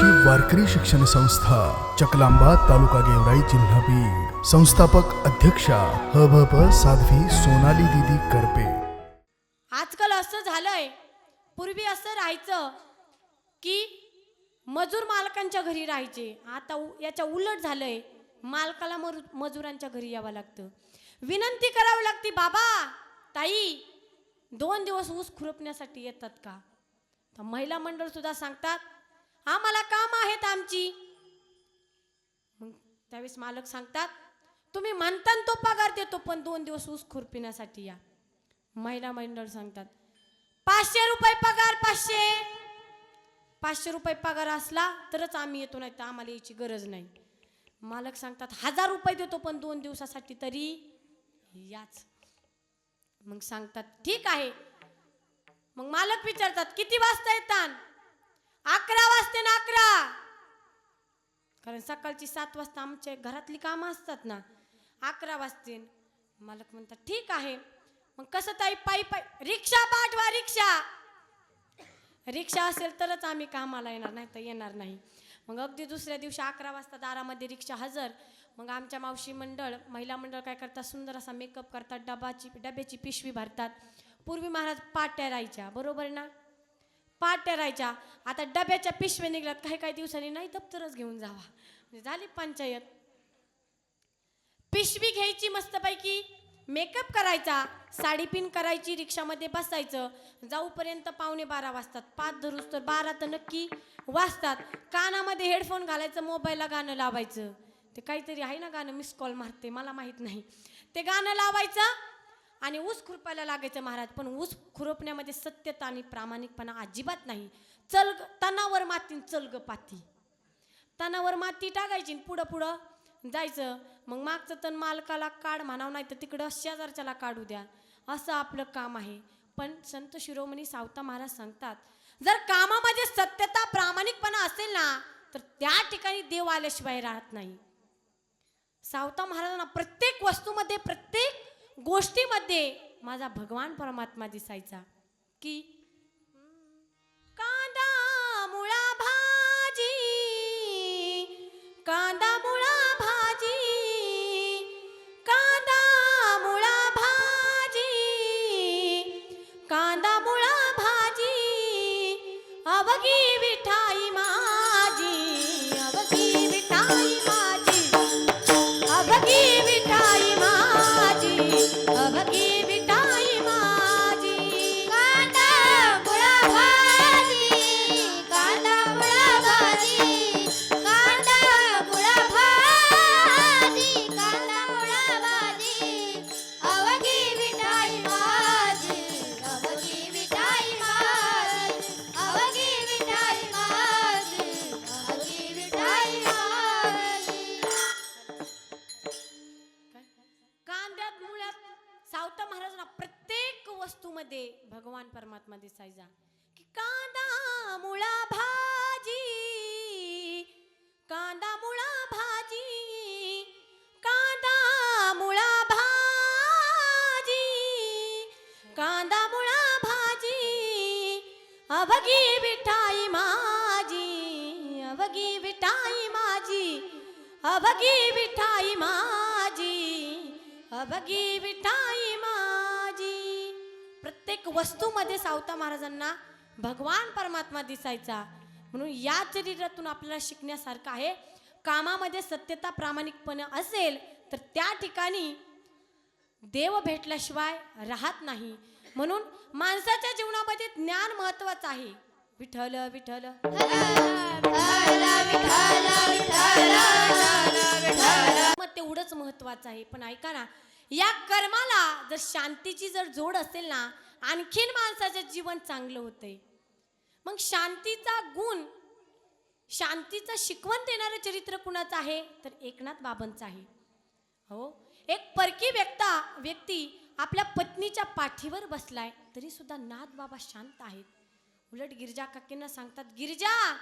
विठ्ठलाची वारकरी शिक्षण संस्था चकलांबा तालुका गेवराई जिल्हा बीड. संस्थापक अध्यक्षा ह भ प साध्वी सोनाली दिदी करपे. आजकाल असं झालंय पूर्वी असं राहायचं की मजूर मालकांच्या घरी राहायचे. आता उ- याच्या उलट झालंय मालकाला मजुरांच्या घरी यावं लागतं. विनंती करावी लागते बाबा ताई दोन दिवस ऊस खुरपण्यासाठी येतात का? तर महिला मंडळ सुद्धा सांगतात आम्हाला काम आहेत आमची. मग त्यावेळेस मालक सांगतात तुम्ही म्हणता तो पगार देतो पण दोन दिवस ऊस खुरपिण्यासाठी या. महिला मंडळ सांगतात पाचशे रुपये पगार पाचशे. पाचशे रुपये पगार असला तरच आम्ही येतो नाही तर आम्हाला याची गरज नाही. मालक सांगतात हजार रुपये देतो पण दोन दिवसासाठी तरी याच. मग सांगतात ठीक आहे. मग मालक विचारतात किती वाजता येतात अकरा वाजते ना अकरा. कारण सकाळची सात वाजता आमच्या घरातली कामं असतात ना अकरा वाजते. मालक म्हणतात ठीक आहे. मग कसं ताई पायी पायी रिक्षा पाठवा रिक्षा. रिक्षा असेल तरच आम्ही कामाला येणार नाही तर येणार नाही. मग अगदी दुसऱ्या दिवशी अकरा वाजता दारामध्ये रिक्षा हजर. मग आमच्या मावशी मंडळ महिला मंडळ काय करतात सुंदर असा मेकअप करतात डबाची डब्याची पिशवी भरतात. पूर्वी महाराज पाट्या राहायच्या बरोबर ना? पाट्या राहायच्या आता डब्याच्या पिशव्या निघल्यात. काही काही दिवसांनी नाही दप्तरच घेऊन जावा. म्हणजे झाली पंचायत. पिशवी घ्यायची मस्तपैकी. मेकअप करायचा. साडी पिन करायची रिक्षामध्ये बसायचं. जाऊपर्यंत पावणे बारा वाजतात. पाच धरूस तर बारा तर नक्की वाजतात. कानामध्ये हेडफोन घालायचं मोबाईलला गाणं लावायचं. ते काहीतरी आहे ना गाणं? मिस कॉल मारते. मला माहीत नाही. ते गाणं लावायचं. आणि ऊस खुरपायला लागायचं महाराज पण ऊस खुरपण्यामध्ये सत्यता आणि प्रामाणिकपणा अजिबात नाही. चल तणावर तनावर मातीन चल ग पाती. तणावर माती टाकायची आणि पुढं पुढं जायचं. मग मागचं तण मालकाला काढ म्हणावं नाही तर तिकडं शेजारच्याला काढू द्या. असं आपलं काम आहे. पण संत शिरोमणी सावता महाराज सांगतात जर कामामध्ये सत्यता प्रामाणिकपणा असेल ना तर त्या ठिकाणी देव आल्याशिवाय राहत नाही. सावता महाराजांना प्रत्येक वस्तूमध्ये प्रत्येक गोष्टीमध्ये माझा भगवान परमात्मा दिसायचा की कांदा मुळा भाजी कांदा मुळा अभगी विठाई माझी अभगी विठाई माझी अभगी विठाई माझी. प्रत्येक वस्तूमध्ये सावता महाराजांना भगवान परमात्मा दिसायचा. म्हणून या चरित्रातून आपल्याला शिकण्यासारखं आहे. कामामध्ये सत्यता प्रामाणिकपणे असेल तर त्या ठिकाणी देव भेटल्याशिवाय राहत नाही. म्हणून माणसाच्या जीवनामध्ये ज्ञान महत्वाचं आहे. विठल विठ्ठल. महत्वाचं आहे. पण ऐका ना या कर्माला जर शांतीची जर जोड असेल ना आणखीन माणसाचं जीवन चांगलं होतंय. मग शांतीचा गुण शांतीचा शिकवण देणारं चरित्र कुणाचं आहे? तर एकनाथ बाबांचं आहे. हो? एक परकी व्यक्ता व्यक्ती आपल्या पत्नीच्या पाठीवर बसलाय तरी सुद्धा नाथ बाबा शांत आहेत. उलट गिरजा काकींना सांगतात गिरजा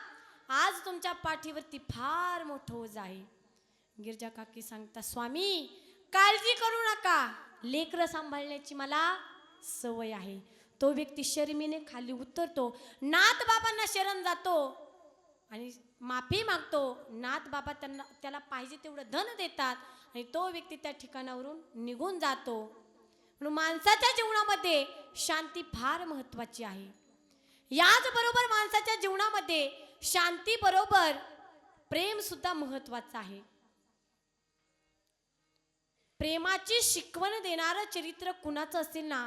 आज तुमच्या पाठीवरती फार मोठं ओझ आहे. गिरजा काकी सांगता स्वामी काळजी करू नका. लेकरं सांभाळण्याची मला सवय आहे. तो व्यक्ती शर्मीने खाली उतरतो. नाथ बाबांना शरण जातो आणि माफी मागतो. नाथ बाबा त्यांना त्याला पाहिजे तेवढं धन देतात आणि तो व्यक्ती त्या ठिकाणावरून निघून जातो. म्हणून माणसाच्या जीवनामध्ये शांती फार महत्वाची आहे. याचबरोबर माणसाच्या जीवनामध्ये शांतीबरोबर प्रेमसुद्धा प्रेम महत्वाचं आहे. प्रेमाची शिकवण देणारं चरित्र कुणाचं असेल ना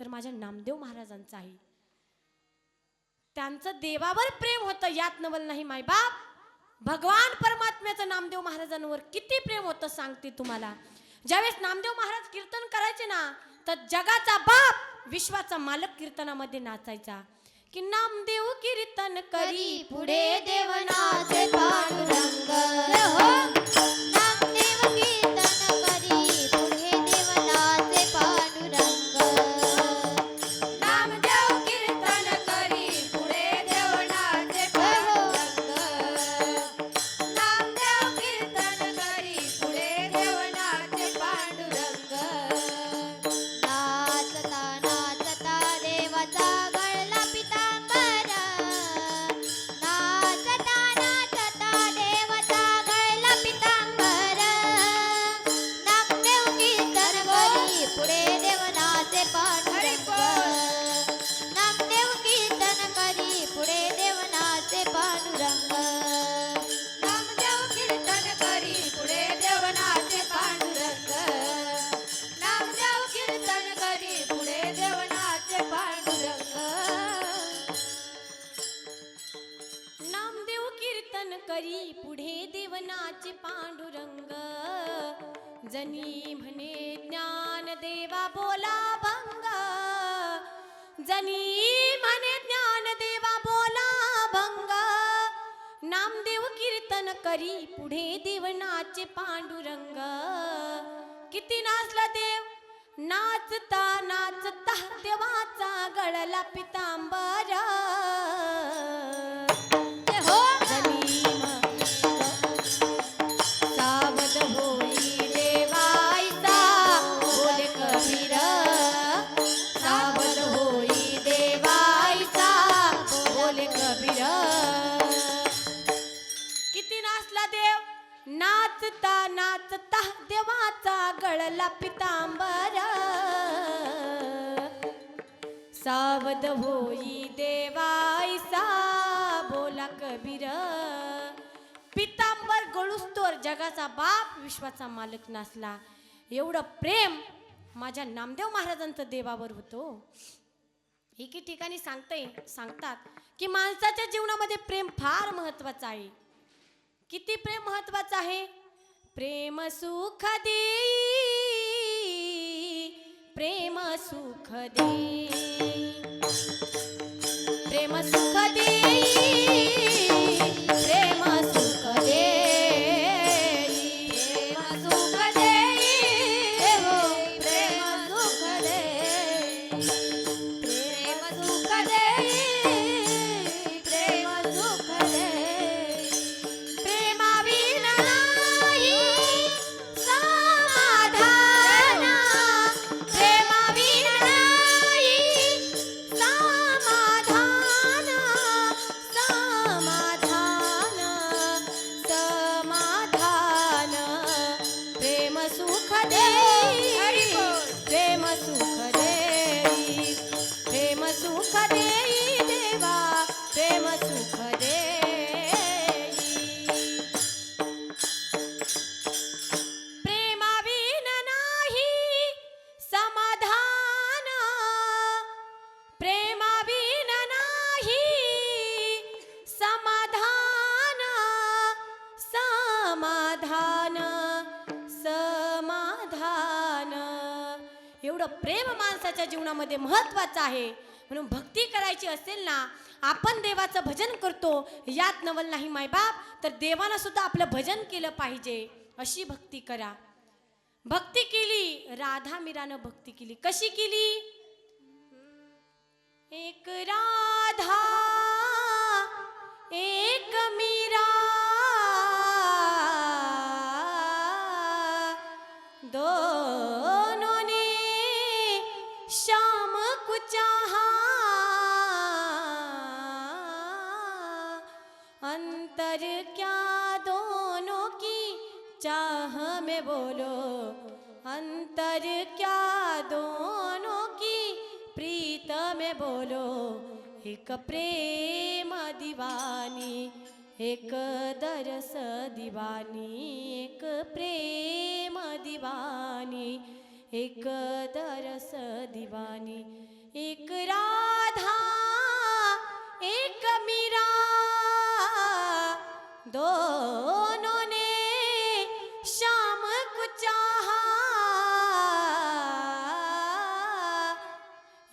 तर माझ्या नामदेव महाराजांचं आहे. त्यांचं देवावर प्रेम होतं यात नवल नाही मायबाप. भगवान परमात्म्याचं नामदेव महाराजांवर किती प्रेम होतं सांगते तुम्हाला. ज्यावेळेस नामदेव महाराज कीर्तन करायचे ना तर जगाचा बाप विश्वाचा मालक कीर्तनामध्ये नाचायचा. की नामदेव कीर्तन करी पुढे देवनाचे पांडुरंग. करी पुढे देवनाचे पांडुरंग. किती नाचला देव. नाचता नाचता देवाचा गळला पितांबर. पडला पितांबर. सावध होई देवायसा बोला कबीर. पितांबर गळुस्तोर जगाचा बाप विश्वाचा मालक नसला. एवढं प्रेम माझ्या नामदेव महाराजांचं देवावर होतो. एके ठिकाणी सांगते सांगतात की माणसाच्या जीवनामध्ये प्रेम फार महत्वाचं आहे. किती प्रेम महत्वाचं आहे? प्रेम सुख देई प्रेम सुख दे। प्रेम सुख एवढं प्रेम माणसाच्या जीवनामध्ये महत्त्वाचं आहे. म्हणून भक्ती करायची असेल ना आपण देवाचं भजन करतो यात नवल नाही मायबाप तर देवानं सुद्धा आपलं भजन केलं पाहिजे अशी भक्ती करा. भक्ती केली राधा मीरानं भक्ती केली. कशी केली? एक रा एक प्रेम दिवानी एक दरस दिवानी एक प्रेम दिवानी एक दरस दिवानी एक राधा एक मीरा दोनों ने शाम को चाहा।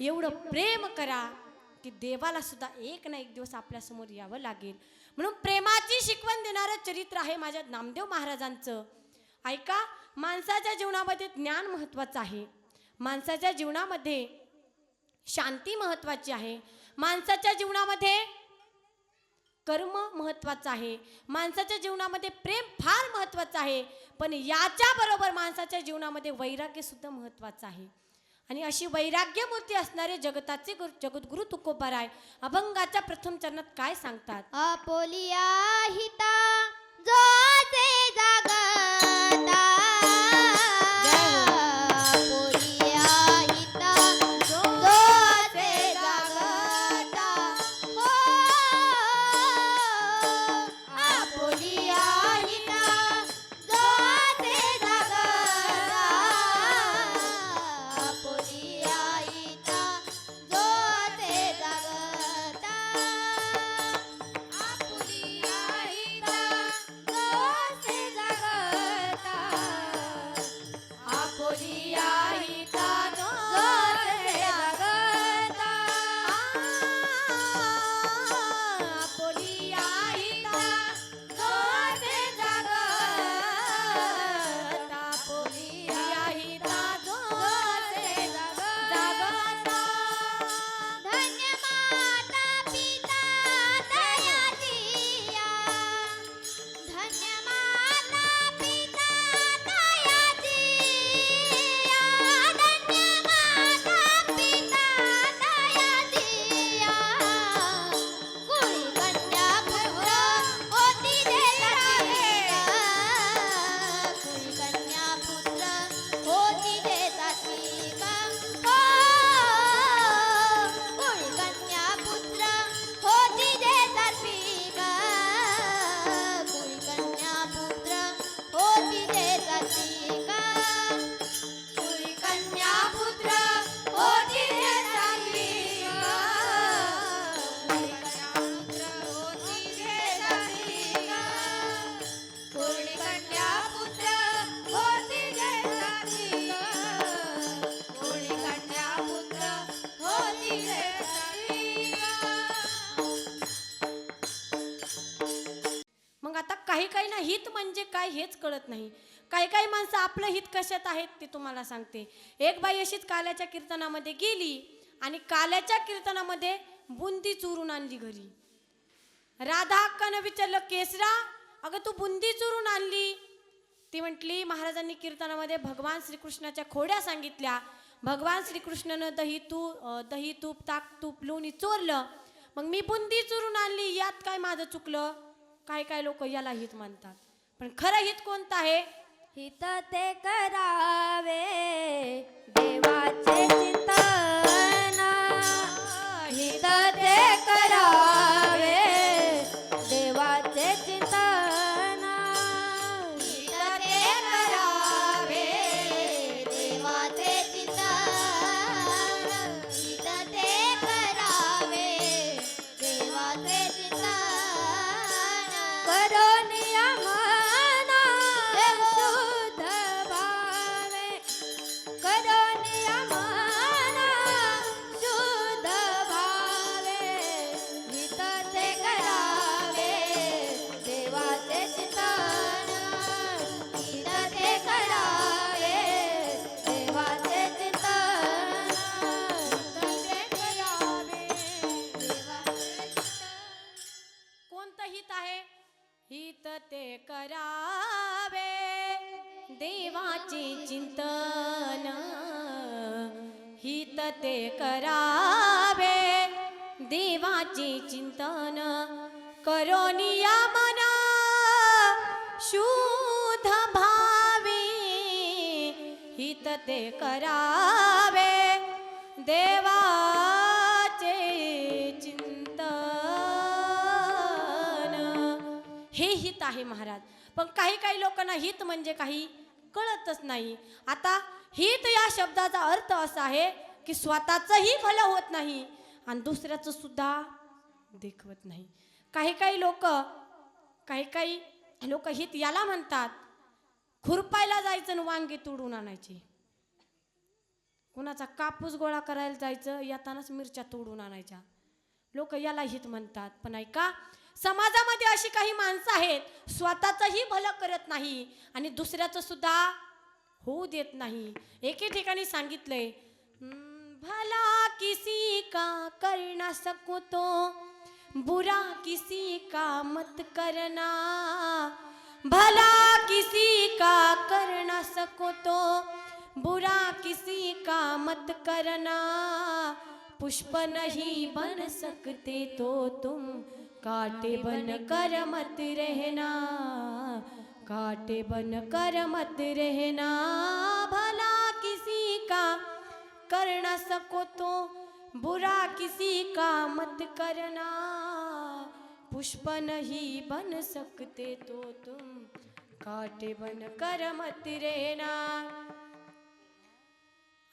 एवढं प्रेम करा. की देवाला सुद्धा एक ना एक दिवस आपल्यासमोर यावं लागेल. म्हणून प्रेमाची शिकवण देणारं चरित्र आहे माझ्या नामदेव महाराजांचं. ऐका माणसाच्या जीवनामध्ये ज्ञान महत्त्वाचं आहे. माणसाच्या जीवनामध्ये शांती महत्त्वाची आहे. माणसाच्या जीवनामध्ये कर्म महत्त्वाचं आहे. माणसाच्या जीवनामध्ये प्रेम फार महत्त्वाचं आहे. पण याच्याबरोबर माणसाच्या जीवनामध्ये वैराग्यसुद्धा महत्त्वाचं आहे. आणि अशी वैराग्य मूर्ती असणारे जगताचे गुरु जगद्गुरु तुकोबाराय अभंगाच्या प्रथम चरणात काय सांगतात? अपोलिया हिता कशात आहेत ते तुम्हाला सांगते. एक बाई अशीच काल्याच्या कीर्तनामध्ये गेली आणि काल्याच्या कीर्तनामध्ये बुंदी चुरून आणली घरी. राधा अक्कानं विचारलं केसरा अगं तू बुंदी चुरून आणली? ती म्हटली महाराजांनी कीर्तनामध्ये भगवान श्रीकृष्णाच्या खोड्या सांगितल्या. भगवान श्रीकृष्णानं दही तू दही तूप ताक तूप लोणी चोरलं. मग मी बुंदी चुरून आणली यात काय माझं चुकलं? काय काय लोक याला हित मानतात. पण खरं हित कोणतं आहे? हित ते करावे देवाचे चिंतन ते करावे. देवाचे चिंतन. हे हित आहे महाराज. पण काही काही लोकांना हित म्हणजे काही कळतच नाही. आता हित या शब्दाचा अर्थ असा आहे की स्वतःचंही भलं होत नाही आणि दुसऱ्याचं सुद्धा देखवत नाही. काही काही लोक काही काही लोक हित याला म्हणतात. खुरपायला जायचं आणि वांगे तोडून आणायची. कुणाचा कापूस गोळा करायला जायचं येतानाच मिरच्या तोडून आणायच्या. लोक याला हित म्हणतात पण ऐका समाजामध्ये अशी काही माणसं आहेत स्वतःचंही भलं करत नाही आणि दुसऱ्याचं सुद्धा होऊ देत नाही. एके ठिकाणी सांगितलंय भला किसी का करना सको तो बुरा किसी का मत करना भला किसी का करना सको तो बुरा किसी का मत करना। पुष्प नहीं बन सकते तो तुम काटे बन कर मत रहना। काटे बन कर मत रहना। भला किसी का कर न सको तो बुरा किसी का मत करना। पुष्प नहीं बन सकते तो तुम काटे बन कर मत रहना।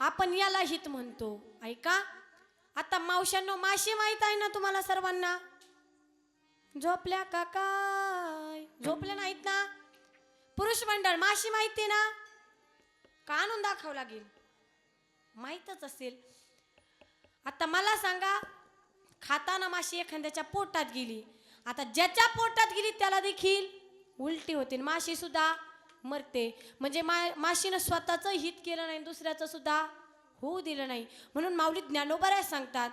आपण याला हित म्हणतो. ऐका? आता मावशांनो माशी माहीत आहे ना तुम्हाला सर्वांना? झोपल्या का काय? झोपल्या नाहीत ना? पुरुष मंडळ माशी माहिती ना? का आणून दाखव लागेल? माहीतच असेल. आता मला सांगा खाताना माशी एखाद्याच्या पोटात गेली. आता ज्याच्या पोटात गेली त्याला देखील उलटी होतील. माशी सुद्धा मरते. म्हणजे मा माशीनं स्वतःचं हित केलं नाही दुसऱ्याचं सुद्धा होऊ दिलं नाही. म्हणून माऊली ज्ञानोबऱ्या सांगतात